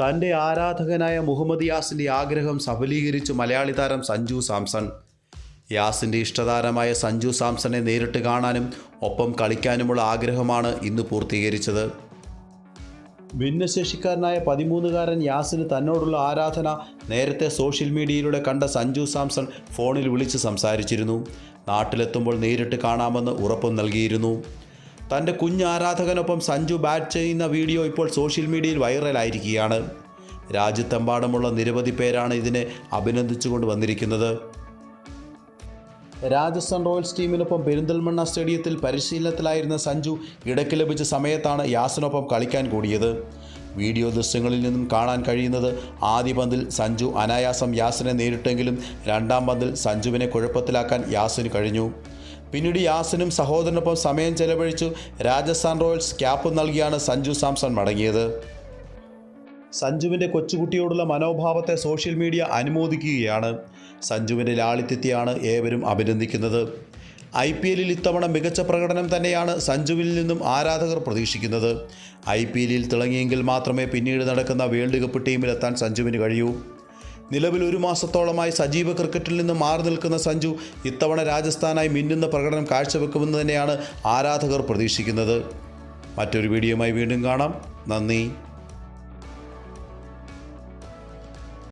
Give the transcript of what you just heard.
തന്റെ ആരാധകനായ മുഹമ്മദ് യാസിന്റെ ആഗ്രഹം സഫലീകരിച്ചു മലയാളി താരം സഞ്ജു സാംസൺ. യാസിന്റെ ഇഷ്ടതാരമായ സഞ്ജു സാംസണെ നേരിട്ട് കാണാനും ഒപ്പം കളിക്കാനുമുള്ള ആഗ്രഹമാണ് ഇന്ന് പൂർത്തീകരിച്ചത്. ഭിന്നശേഷിക്കാരനായ പതിമൂന്നുകാരൻ യാസിന് തന്നോടുള്ള ആരാധന നേരത്തെ സോഷ്യൽ മീഡിയയിലൂടെ കണ്ട സഞ്ജു സാംസൺ ഫോണിൽ വിളിച്ച് സംസാരിച്ചിരുന്നു. നാട്ടിലെത്തുമ്പോൾ നേരിട്ട് കാണാമെന്ന് ഉറപ്പും നൽകിയിരുന്നു. തന്റെ കുഞ്ഞ് ആരാധകനൊപ്പം സഞ്ജു ബാറ്റ് ചെയ്യുന്ന വീഡിയോ ഇപ്പോൾ സോഷ്യൽ മീഡിയയിൽ വൈറലായിരിക്കുകയാണ്. രാജ്യത്തെമ്പാടുമുള്ള നിരവധി പേരാണ് ഇതിനെ അഭിനന്ദിച്ചുകൊണ്ട് വന്നിരിക്കുന്നത്. രാജസ്ഥാൻ റോയൽസ് ടീമിനൊപ്പം പെരിന്തൽമണ്ണ സ്റ്റേഡിയത്തിൽ പരിശീലനത്തിലായിരുന്ന സഞ്ജു ഇടയ്ക്ക് ലഭിച്ച സമയത്താണ് യാസിനൊപ്പം കളിക്കാൻ കൂടിയത്. വീഡിയോ ദൃശ്യങ്ങളിൽ നിന്നും കാണാൻ കഴിയുന്നത് ആദ്യ പന്തിൽ സഞ്ജു അനായാസം യാസിനെ നേരിട്ടെങ്കിലും രണ്ടാം പന്തിൽ സഞ്ജുവിനെ കുഴപ്പത്തിലാക്കാൻ യാസിന് കഴിഞ്ഞു. പിന്നീട് യാസിനും സഹോദരനൊപ്പം സമയം ചെലവഴിച്ചു രാജസ്ഥാൻ റോയൽസ് ക്യാപ്പ് നൽകിയാണ് സഞ്ജു സാംസൺ മടങ്ങിയത്. സഞ്ജുവിന്റെ കൊച്ചുകുട്ടിയോടുള്ള മനോഭാവത്തെ സോഷ്യൽ മീഡിയ അനുമോദിക്കുകയാണ്. സഞ്ജുവിന്റെ ലാളിത്യത്തെയാണ് ഏവരും അഭിനന്ദിക്കുന്നത്. ഐ പി എല്ലിൽ ഇത്തവണ മികച്ച പ്രകടനം തന്നെയാണ് സഞ്ജുവിൽ നിന്നും ആരാധകർ പ്രതീക്ഷിക്കുന്നത്. ഐ പി എല്ലിൽ തിളങ്ങിയെങ്കിൽ മാത്രമേ പിന്നീട് നടക്കുന്ന വേൾഡ് കപ്പ് ടീമിലെത്താൻ സഞ്ജുവിന് കഴിയൂ. നിലവിൽ ഒരു മാസത്തോളമായി സജീവ ക്രിക്കറ്റിൽ നിന്ന് മാറി നിൽക്കുന്ന സഞ്ജു ഇത്തവണ രാജസ്ഥാനായി മിന്നുന്ന പ്രകടനം കാഴ്ചവെക്കുമെന്ന് തന്നെയാണ് ആരാധകർ പ്രതീക്ഷിക്കുന്നത്. മറ്റൊരു വീഡിയോയുമായി വീണ്ടും കാണാം. നന്ദി.